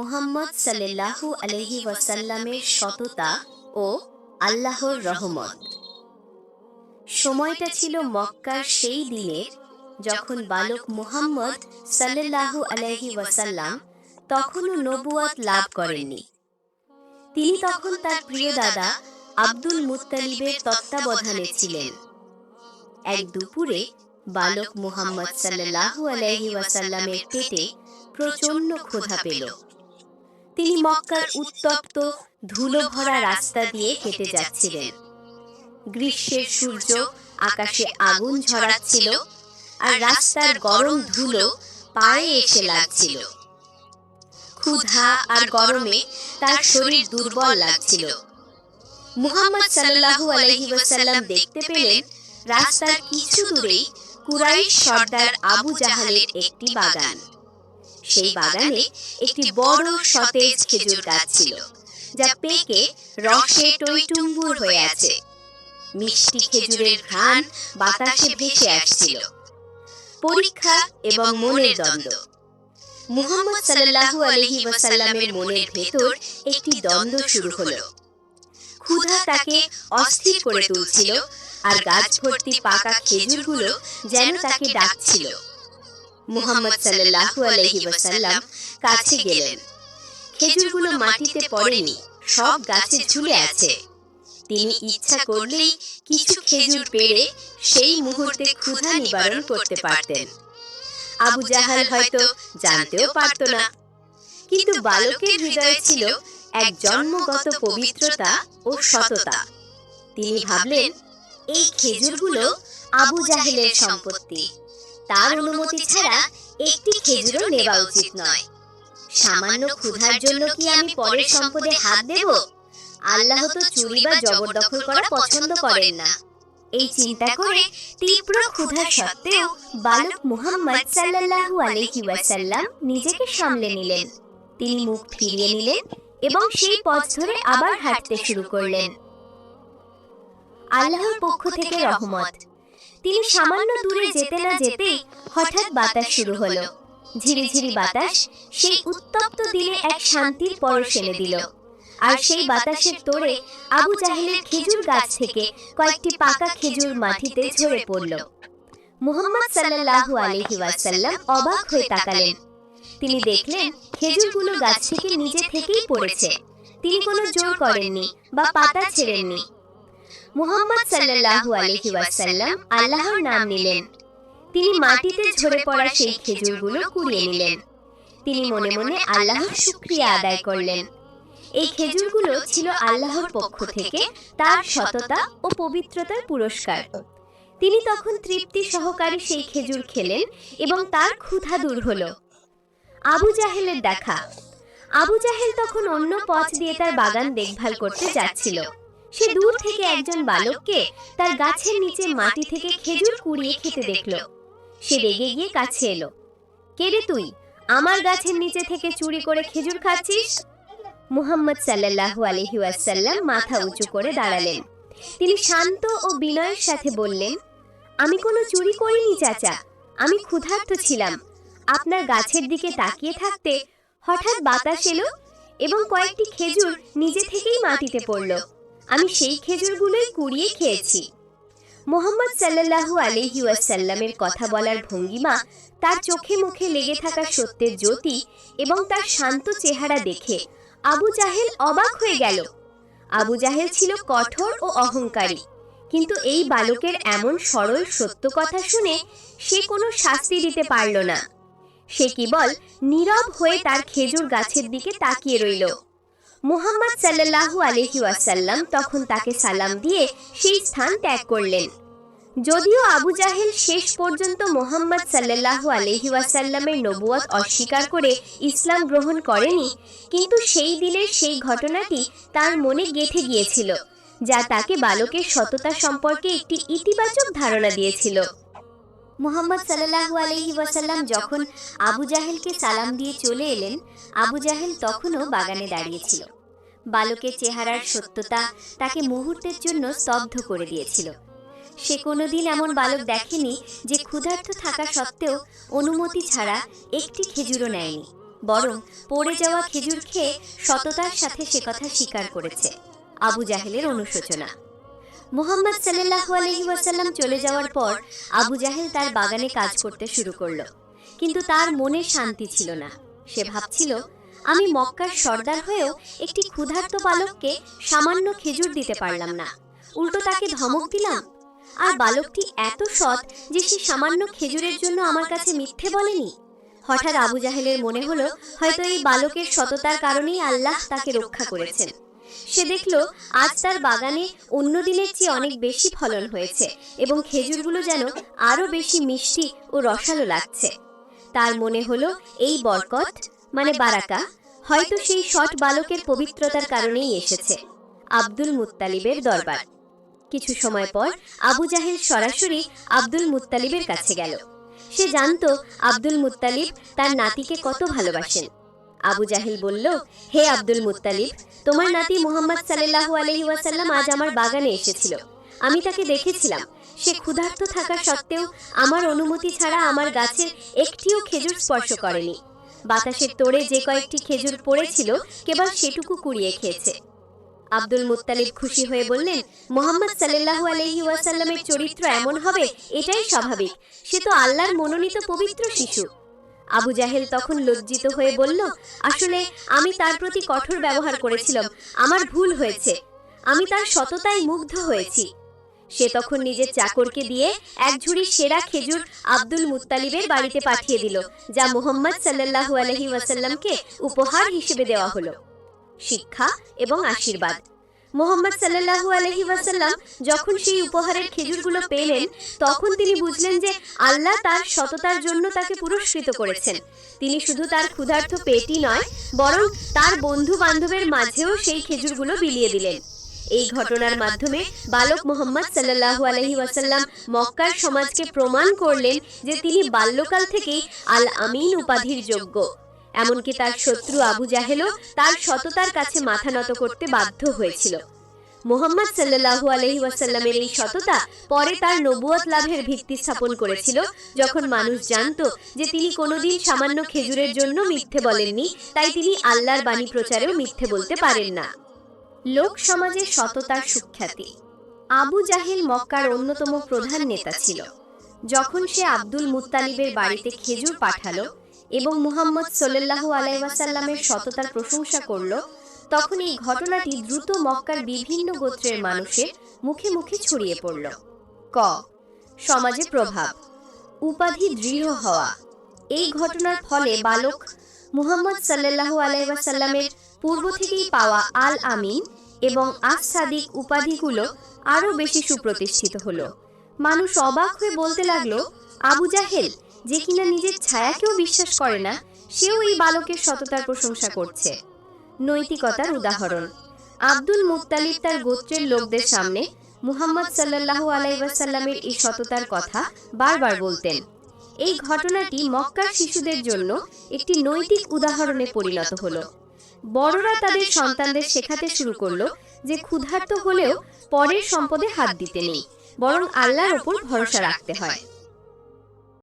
মুহাম্মদ সাল্লাল্লাহু আলহি ওয়াসাল্লামের সততা ও আল্লাহর রহমত। সময়টা ছিল মক্কার সেই দিনের যখন বালক মুহাম্মদ সাল্লাল্লাহু আলহি ওয়াসাল্লাম তখনও নবুয়াত লাভ করেননি। তিনি তখন তার প্রিয় দাদা আব্দুল মুত্তালিবের তত্ত্বাবধানে ছিলেন। এক দুপুরে বালক মুহাম্মদ সাল্লাল্লাহু আলাইহি ওয়াসাল্লামের পেটে প্রচণ্ড ক্ষুধা পেল। তিনি মক্কার উত্তপ্ত ধুলো ভরা রাস্তা দিয়ে হেঁটে যাচ্ছিলেন। গ্রীষ্মের সূর্য আকাশে আগুন ঝরাচ্ছিল আর রাস্তার গরম ধুলো পায়ে এসে লাগছিল। ক্ষুধা আর গরমে তার শরীর দুর্বল লাগছিল। মুহাম্মদ সাল্লাল্লাহু আলাইহি ওয়াসাল্লাম দেখতে পেলেন, রাস্তার কিছু দূরেই কুরাইশ সর্দার আবু জাহালের একটি বাগান। সেই বাগানে একটি বড় সতেজ খেজুর গাছ ছিল যা পেকে রসে টইটুম্বুর হয়ে আছে। মিষ্টি খেজুরের ঘ্রাণ বাতাসে ভেসে আসছিল। পরীক্ষা এবং মনের দ্বন্দ্ব। মুহাম্মদ সাল্লাল্লাহু আলাইহি ওয়াসাল্লামের মনের ভেতর একটি দ্বন্দ্ব শুরু হলো। ক্ষুধা তাকে অস্থির করে তুলছিল আর গাছ ভর্তি পাকা খেজুরগুলো যেন তাকে ডাকছিল। মুহাম্মদ সাল্লাল্লাহু আলাইহি ওয়াসাল্লাম কাছে গেলেন। খেজুরগুলো মাটিতে পড়েনি, সব গাছে ঝুলে আছে। তিনি ইচ্ছা করলেই কিছু খেজুর পেড়ে সেই মুহূর্তে ক্ষুধা নিবারণ করতে পারতেন। আবু জাহাল হয়তো জানতেও পারত না। কিন্তু বালকের হৃদয়ে ছিল এক জন্মগত পবিত্রতা ও সততা। তিনি ভাবলেন, এই খেজুরগুলো আবু জাহেলের সম্পত্তি। তার অনুমতি ছাড়া একটি খেজুরও নেওয়া উচিত নয়। সামান্য ক্ষুধার জন্য কি আমি পরের সম্পদে হাত দেব? আল্লাহ তো চুরি বা জবরদখল করা পছন্দ করেন না। এই চিন্তা করে তীব্র ক্ষুধা সত্ত্বেও বালক মুহাম্মদ সাল্লাল্লাহু আলাইহি ওয়াসাল্লাম নিজেকে সামলে নিলেন। তিনি মুখ ফিরিয়ে নিলেন এবং সেই পথ ধরে আবার হাঁটতে শুরু করলেন। আল্লাহর পক্ষ থেকে রহমত। তিনি সামান্য দূরে যেতে না যেতেই হঠাৎ বাতাস শুরু হলো। ঝিরিঝিরি বাতাস সেই উত্তপ্ত দিনে এক শান্তির পরশ এনে দিল। আর সেই বাতাসের তোড়ে আবু জাহেলের খেজুর গাছ থেকে কয়েকটি পাকা খেজুর মাটিতে ঝরে পড়ল। মুহাম্মদ সাল্লাল্লাহু আলাইহি ওয়াসাল্লাম অবাক হয়ে তাকালেন। তিনি দেখলেন খেজুরগুলো গাছ থেকে নিজে থেকেই পড়েছে। তিনি কোনো জোর করেননি বা পাতা ছেড়েননি। মুহাম্মদ সাল্লাল্লাহু আলাইহি ওয়াসাল্লাম আল্লাহর নাম নিলেন। তিনি মাটিতে ঝরে পড়া সেই খেজুরগুলো কুড়িয়ে নিলেন। তিনি মনে মনে আল্লাহর শুকরিয়া আদায় করলেন। এই খেজুরগুলো ছিল আল্লাহর পক্ষ থেকে তার সততা ও পবিত্রতার পুরস্কার। তিনি তখন তৃপ্তি সহকারে সেই খেজুর খেলেন এবং তার ক্ষুধা দূর হলো। আবু জাহেলের দেখা। আবু জাহেল তখন অন্য পথ দিয়ে তার বাগান দেখভাল করতে যাচ্ছিল। সে দূর থেকে একজন বালককে তার গাছের নিচে মাটি থেকে খেজুর কুড়িয়ে খেতে দেখল। সে রেগে গিয়ে কাছে এলো। কে রে তুই? আমার গাছের নিচে থেকে চুরি করে খেজুর খাচ্ছিস? মুহাম্মদ সাল্লাল্লাহু আলাইহি ওয়াসাল্লাম মাথা উঁচু করে দাঁড়ালেন। তিনি শান্ত ও বিনয়ের সাথে বললেন আমি কোনো চুরি করিনি চাচা। আমি ক্ষুধার্ত ছিলাম। আপনার গাছের দিকে তাকিয়ে থাকতে হঠাৎ বাতাস এলো এবং কয়েকটি খেজুর নিজে থেকেই মাটিতে পড়ল। আমি সেই খেজুরগুলোই কুড়িয়ে খেয়েছি। মোহাম্মদ সাল্লাল্লাহু আলাইহি ওয়াসাল্লামের কথা বলার ভঙ্গিমা, তার চোখে মুখে লেগে থাকা সত্যের জ্যোতি এবং তার শান্ত চেহারা দেখে আবু জাহেল অবাক হয়ে গেল। আবু জাহেল ছিল কঠোর ও অহংকারী, কিন্তু এই বালকের এমন সরল সত্য কথা শুনে সে কোনো শাস্তি দিতে পারল না। সে কেবল নীরব হয়ে তার খেজুর গাছের দিকে তাকিয়ে রইল। মুহাম্মদ সাল্লাল্লাহু আলাইহি ওয়াসাল্লাম তখন তাকে সালাম দিয়ে সেই স্থান ত্যাগ করলেন। যদিও আবু জাহেল শেষ পর্যন্ত মোহাম্মদ সাল্লাল্লাহু আলাইহি ওয়াসাল্লামের নবুয়ত অস্বীকার করে ইসলাম গ্রহণ করেনি, কিন্তু সেই দিনের সেই ঘটনাটি তার মনে গেঁথে গিয়েছিল, যা তাকে বালকের সততা সম্পর্কে একটি ইতিবাচক ধারণা দিয়েছিল। মোহাম্মদ সাল্লাল্লাহু আলাইহি ওয়াসাল্লাম যখন আবু জাহেলকে সালাম দিয়ে চলে এলেন, আবু জাহেল তখনও বাগানে দাঁড়িয়েছিল বালকের চেহারার সত্যতা তাকে মুহূর্তের জন্য স্তব্ধ করে দিয়েছিল। সে কোনোদিন এমন বালক দেখেনি যে ক্ষুধার্ত থাকা সত্ত্বেও অনুমতি ছাড়া একটি খেজুরও নেয়নি, বরং পড়ে যাওয়া খেজুর খেয়ে সততার সাথে সে কথা স্বীকার করেছে, আবু জাহেলের অনুশোচনা। মুহাম্মদ সাল্লাল্লাহু আলাইহি ওয়াসাল্লাম চলে যাওয়ার পর আবু জাহেল তার বাগানে কাজ করতে শুরু করল। কিন্তু তার মনে শান্তি ছিল না। সে ভাবছিল, আমি মক্কার সর্দার হয়েও একটি ক্ষুধার্ত বালককে সামান্য খেজুর দিতে পারলাম না। উল্টো তাকে ধমক দিলাম। আর বালকটি এত সৎ যে সে সামান্য খেজুরের জন্য আমার কাছে মিথ্যে বলেনি। হঠাৎ আবু জাহেলের মনে হলো, হয়তো এই বালকের সততার কারণেই আল্লাহ তাকে রক্ষা করেছেন। সে দেখল আজ তার বাগানে অন্য দিনের চেয়ে অনেক বেশি ফলন হয়েছে এবং খেজুরগুলো যেন আরও বেশি মিষ্টি ও রসালো লাগছে। তার মনে হলো এই বরকত মানে বারাকা, হয়তো সেই সৎ বালকের পবিত্রতার কারণেই এসেছে, আব্দুল মুত্তালিবের দরবার। কিছু সময় পর আবু জাহেল সরাসরি আব্দুল মুত্তালিবের কাছে গেল। সে জানতো আব্দুল মুত্তালিব তার নাতিকে কত ভালোবাসেন। আবু জাহেল বলল, হে আব্দুল মুত্তালিব, তোমার নাতি মুহাম্মদ সাল্লাল্লাহু আলাইহি ওয়াসাল্লাম আজ আমার বাগানে এসেছিল। আমি তাকে দেখেছিলাম। সে ক্ষুধার্ত থাকা সত্ত্বেও আমার অনুমতি ছাড়া আমার গাছের একটিও খেজুর স্পর্শ করেনি। বাতাসের তোড়ে যে কয়েকটি খেজুর পড়েছিল, কেবল সেটুকু কুড়িয়ে খেয়েছে। আব্দুল মুত্তালিব খুশি হয়ে বললেন, মোহাম্মদ সাল্লাল্লাহু আলাইহি ওয়াসাল্লামের চরিত্র এমন হবে, এটাই স্বাভাবিক। সে তো আল্লাহর মনোনীত পবিত্র শিশু। আবু জাহেল তখন লজ্জিত হয়ে বলল, আসলে আমি তার প্রতি কঠোর ব্যবহার করেছিলাম। আমার ভুল হয়েছে। আমি তার সততায় মুগ্ধ হয়েছি। সে তখন নিজের চাকরকে দিয়ে এক ঝুড়ি সেরা খেজুর আব্দুল মুত্তালিবের বাড়িতে পাঠিয়ে দিল, যা মোহাম্মদ সাল্লাল্লাহু আলাইহি ওয়াসাল্লামকে উপহার হিসেবে দেওয়া হলো। শিক্ষা এবং আশীর্বাদ। মোহাম্মদ সাল্লাল্লাহু আলাইহি ওয়াসাল্লাম যখন সেই উপহারের খেজুরগুলো পেলেন, তখন তিনি বুঝলেন যে আল্লাহ তার সততার জন্য তাকে পুরস্কৃত করেছেন। তিনি শুধু তার ক্ষুধার্ত পেটই নয়, বরং তার বন্ধু বান্ধবের মাঝেও সেই খেজুরগুলো বিলিয়ে দিলেন। এই ঘটনার মাধ্যমে বালক মোহাম্মদ সাল্লাল্লাহু আলাইহি ওয়াসাল্লাম মক্কার সমাজকে প্রমাণ করলেন যে তিনি বাল্যকাল থেকেই আল আমিন উপাধির যোগ্য। এমনকি তার শত্রু আবু জাহেলও তার সততার কাছে মাথা নত করতে বাধ্য হয়েছিল। মোহাম্মদ সাল্লাল্লাহু আলাইহি ওয়াসাল্লামের এই সততা পরে তার নবুয়ত লাভের ভিত্তি স্থাপন করেছিল, যখন মানুষ জানতো যে তিনি কোনোদিন সামান্য খেজুরের জন্য মিথ্যে বলেননি, তাই তিনি আল্লাহর বাণী প্রচারেও মিথ্যে বলতে পারেন না। লোক সমাজে সততার সুখ্যাতি। আবু জাহেল মক্কার অন্যতম প্রধান নেতা ছিল। যখন সে আব্দুল মুত্তালিবের বাড়িতে খেজুর পাঠালো এবং মুহাম্মদ সাল্লাল্লাহু আলাইহি ওয়াসাল্লামের সততার প্রশংসা করল, তখন এই ঘটনাটি দ্রুত মক্কার বিভিন্ন গোত্রের মানুষের মুখে মুখে ছড়িয়ে পড়ল। ক, সমাজে প্রভাব। উপাধি দৃঢ় হওয়া। এই ঘটনার ফলে বালক মুহাম্মদ সাল্লাল্লাহু আলাইহি ওয়াসাল্লামের পূর্ব থেকেই পাওয়া আল আমিন এবং আস উপাধিগুলো আরও বেশি সুপ্রতিষ্ঠিত হলো। মানুষ অবাক হয়ে বলতে লাগল, আবু জাহেল যে কিনা নিজের ছায়াকেও বিশ্বাস করে না সেও এই বালকের সততার প্রশংসা করছে। নৈতিকতার উদাহরণ। আব্দুল মুত্তালিব তার গোত্রের লোকদের সামনে মুহাম্মদ সাল্লাল্লাহু আলাইসাল্লামের এই সততার কথা বারবার বলতেন। এই ঘটনাটি মক্কার শিশুদের জন্য একটি নৈতিক উদাহরণে পরিণত হলো। বড়রা তাদের সন্তানদের শেখাতে শুরু করল যে ক্ষুধার্ত হলেও পরের সম্পদে হাত দিতে নেই বরং আল্লাহর ওপর ভরসা রাখতে হয়।